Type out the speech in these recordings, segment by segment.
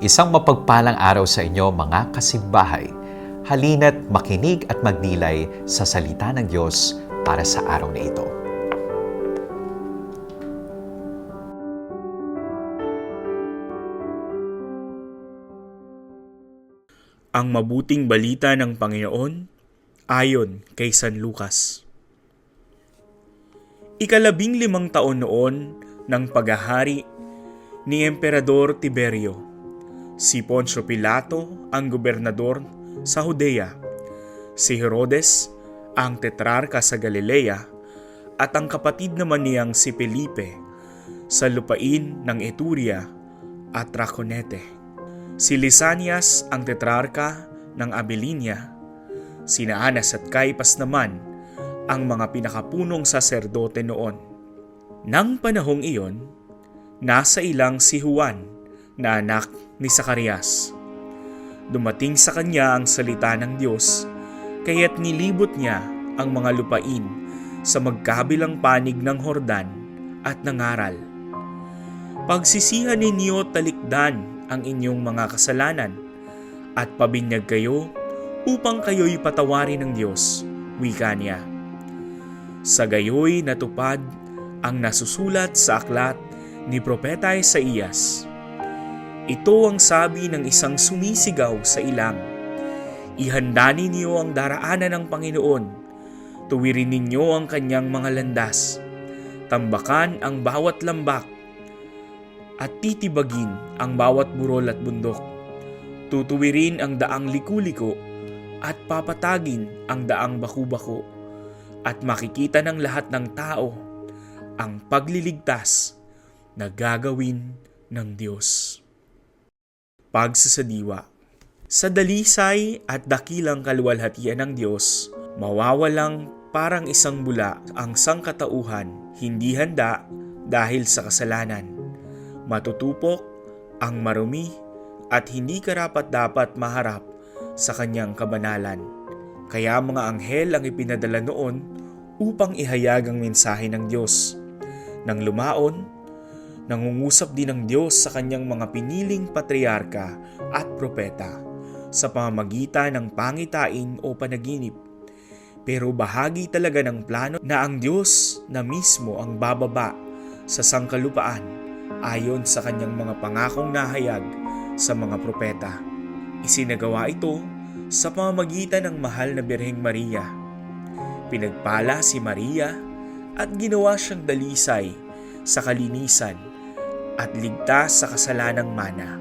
Isang mapagpalang araw sa inyo mga kasimbahay. Halina't makinig at magnilay sa salita ng Diyos para sa araw na ito. Ang mabuting balita ng Panginoon ayon kay San Lucas. Ikalabing limang taon noon ng paghahari ni Emperador Tiberio. Si Poncio Pilato ang gobernador sa Judea. Si Herodes ang tetrarka sa Galilea at ang kapatid naman niyang si Felipe sa lupain ng Eturia at Traconete si Lisanias ang tetrarka ng Abilinia, sina Anas at Caipas naman ang mga pinakapunong saserdote noon. Nang panahong iyon, nasa ilang si Juan na anak ni Zacarias. Dumating sa kanya ang salita ng Diyos, kaya't nilibot niya ang mga lupain sa magkabilang panig ng Hordan at nangaral. Pagsisihan ninyo talikdan ang inyong mga kasalanan at pabinyag kayo upang kayo'y patawarin ng Diyos, wika niya. Sa gayoy natupad ang nasusulat sa aklat ni Propeta Isaías. Ito ang sabi ng isang sumisigaw sa ilang. Ihanda ninyo ang daraanan ng Panginoon. Tuwirin ninyo ang kanyang mga landas. Tambakan ang bawat lambak at titibagin ang bawat burol at bundok. Tutuwirin ang daang liku-liko at papatagin ang daang baku-bako at makikita ng lahat ng tao ang pagliligtas na gagawin ng Diyos. Pagsasadiwa Sa dalisay at dakilang kaluwalhatian ng Diyos, mawawalang parang isang bula ang sangkatauhan, hindi handa dahil sa kasalanan matutupok, ang marumi, at hindi karapat dapat maharap sa kanyang kabanalan. Kaya mga anghel ang ipinadala noon upang ihayag ang mensahe ng Diyos. Nang lumaon, nangungusap din ng Diyos sa kanyang mga piniling patriarka at propeta sa pamamagitan ng pangitain o panaginip. Pero bahagi talaga ng plano na ang Diyos na mismo ang bababa sa sangkalupaan ayon sa kanyang mga pangakong nahayag sa mga propeta. Isinagawa ito sa pamamagitan ng mahal na Birheng Maria. Pinagpala si Maria at ginawa siyang dalisay sa kalinisan at ligtas sa kasalanang mana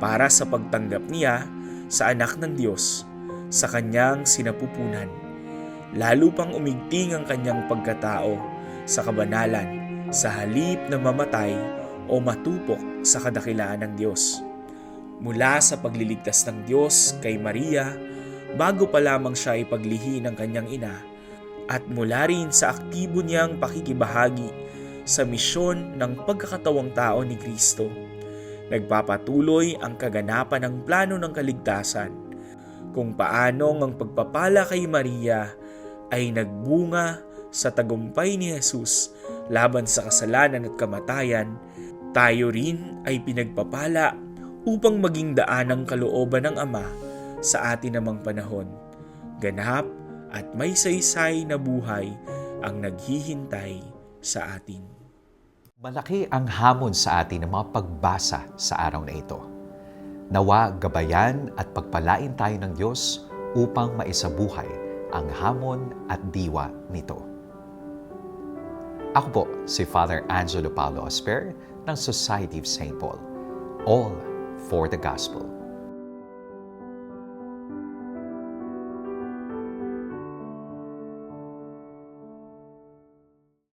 para sa pagtanggap niya sa anak ng Diyos sa kanyang sinapupunan. Lalo pang umigting ang kanyang pagkatao sa kabanalan sa halip na mamatay o matupok sa kadakilaan ng Diyos. Mula sa pagliligtas ng Diyos kay Maria, bago pa lamang siya ipaglihi ng kanyang ina, at mula rin sa aktibo niyang pakikibahagi sa misyon ng pagkakatawang tao ni Kristo. Nagpapatuloy ang kaganapan ng plano ng kaligtasan, kung paano ang pagpapala kay Maria ay nagbunga sa tagumpay ni Jesus laban sa kasalanan at kamatayan tayo rin ay pinagpapala upang maging daan ng kalooban ng Ama sa atin namang panahon. Ganap at may saysay na buhay ang naghihintay sa atin. Malaki ang hamon sa atin ng mga pagbasa sa araw na ito. Nawa gabayan at pagpalain tayo ng Diyos upang maisabuhay ang hamon at diwa nito. Ako po si Father Angelo Paulo Asper ng Society of St. Paul. All for the Gospel.